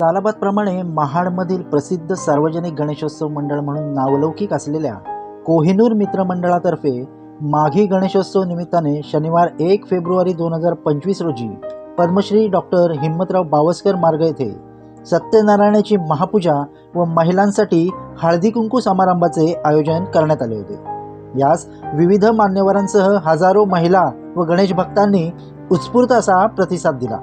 तालाबादप्रमाणे महाडमधील प्रसिद्ध सार्वजनिक गणेशोत्सव मंडळ म्हणून नावलौकिक असलेल्या कोहिनूर मित्रमंडळातर्फे माघी गणेशोत्सव निमित्ताने शनिवार एक फेब्रुवारी दोन हजार पंचवीस रोजी पद्मश्री डॉक्टर हिम्मतराव बावस्कर मार्ग येथे सत्यनारायणाची महापूजा व महिलांसाठी हळदी कुंकू समारंभाचे आयोजन करण्यात आले होते. यास विविध मान्यवरांसह हजारो महिला व गणेश भक्तांनी उत्स्फूर्त असा प्रतिसाद दिला.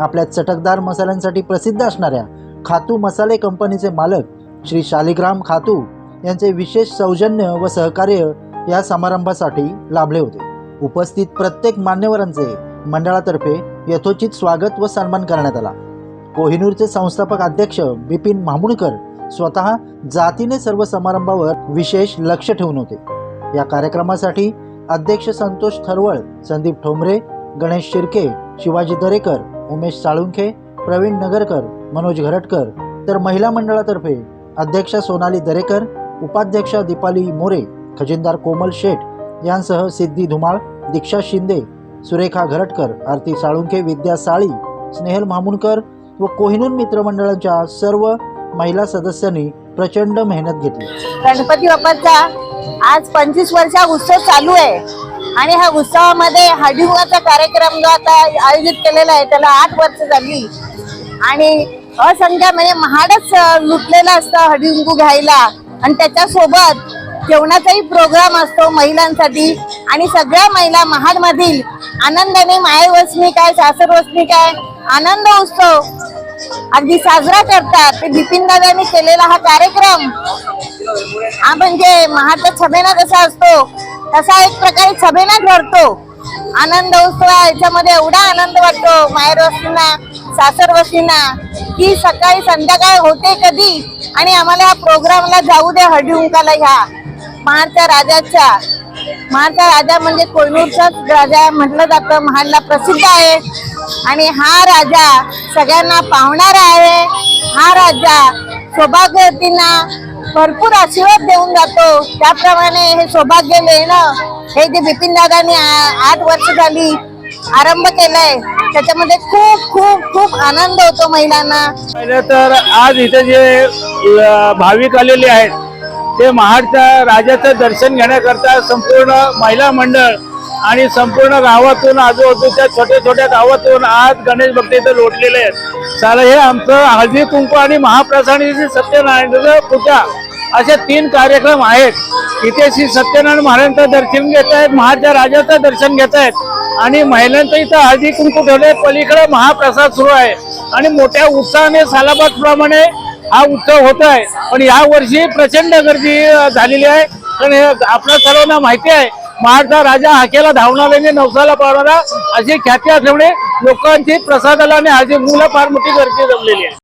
आपल्या चटकदार मसाल्यांसाठी प्रसिद्ध असणाऱ्या खातू मसाले कंपनीचे मालक श्री शालिग्राम खातू यांचे विशेष सौजन्य व सहकार्य या समारंभासाठी लाभले होते. उपस्थित प्रत्येक मान्यवरांचे मंडळातर्फे यथोचित स्वागत व सन्मान करण्यात आला. कोहिनूरचे संस्थापक अध्यक्ष बिपिन मामुणकर स्वतः जातीने सर्व समारंभावर विशेष लक्ष ठेवून होते. या कार्यक्रमासाठी अध्यक्ष संतोष थरवळ संदीप ठोंबरे गणेश शिर्के शिवाजी दरेकर उमेश साळुंखे प्रवीण नगरकर मनोज घरटकर तर महिला मंडळातर्फे अध्यक्षा सोनाली दरेकर उपाध्यक्षा दीपाली मोरे खजिनदार कोमल शेठ यांसह सिद्धी धुमाळ दीक्षा शिंदे सुरेखा घरटकर आरती साळुंखे विद्या साळी स्नेहल मामुणकर व कोहिनूर मित्रमंडळाच्या सर्व महिला सदस्यांनी प्रचंड मेहनत घेतली. गणपती बाप्पाचा आज पंचवीस वर्षा उत्सव चालू आहे. आणि ह्या उत्सवामध्ये हळदीकुंकाचा कार्यक्रम जो आता आयोजित केलेला आहे त्याला आठ वर्ष झाली. आणि असंख्य म्हणजे महाडच लुटलेलं असतं हळदीकुंकू घ्यायला. आणि त्याच्यासोबत जेवणाचाही प्रोग्राम असतो महिलांसाठी. आणि सगळ्या महिला महाडमधील आनंदाने मायवसनी काय सासरवसनी काय आनंद उत्सव अगदी साजरा करतात. ते बिपिन दादांनी केलेला हा कार्यक्रम. हा म्हणजे महाडचा छबेना कसा असतो? तसा एक प्रकारे सभेना ठरतो आनंद उत्सव याच्यामध्ये एवढा आनंद वाटतो. माहेर वस्तीना सासर की सकाळी संध्याकाळ होते कधी आणि आम्हाला या प्रोग्रामला जाऊ दे हळदी ह्या. महाडच्या राजाच्या महाडचा राजा म्हणजे कोयनूरचाच राजा म्हटलं जातं. महाडला प्रसिद्ध आहे. आणि हा राजा सगळ्यांना पावणारा आहे. हा राजा सौभाग्यवतींना भरपूर आशीर्वाद देऊन जातो. त्याप्रमाणे हे सौभाग्य मिळणं हे जे बिपिन दादानी आठ वर्ष झाली आरंभ केलाय त्याच्यामध्ये खूप खूप खूप आनंद होतो महिलांना. तर आज इथे जे भाविक आलेले आहेत ते महाडच्या राजाचं दर्शन घेण्याकरता संपूर्ण महिला मंडळ आणि संपूर्ण गावातून आजूबाजूच्या छोट्या छोट्या गावातून आज गणेश भक्त इथे लोटलेले आहेत. साला हे आमचं हळदी कुंकू आणि महाप्रसादाची सत्यनारायणाचं पूजा असे तीन कार्यक्रम आहेत. इथे श्री सत्यनारायण महाराजांचं दर्शन घेत आहेत महाराजा राजाचं दर्शन घेत आहेत आणि महिलांचं इथं हळदी कुंकू ठेवले. पलीकडे महाप्रसाद सुरू आहे. आणि मोठ्या उत्साहाने सालाबाद प्रमाणे हा उत्सव होत आहे. पण या वर्षी प्रचंड गर्दी झालेली आहे. कारण हे आपल्या सर्वांना माहिती आहे महाडचा राजा हाकेला धावणारा आणि नवसाला पावणारा अशी ख्याती असल्यामुळे लोकांची प्रसादाला आणि हाजी मुलं फार मोठी गर्दी जमलेली आहे.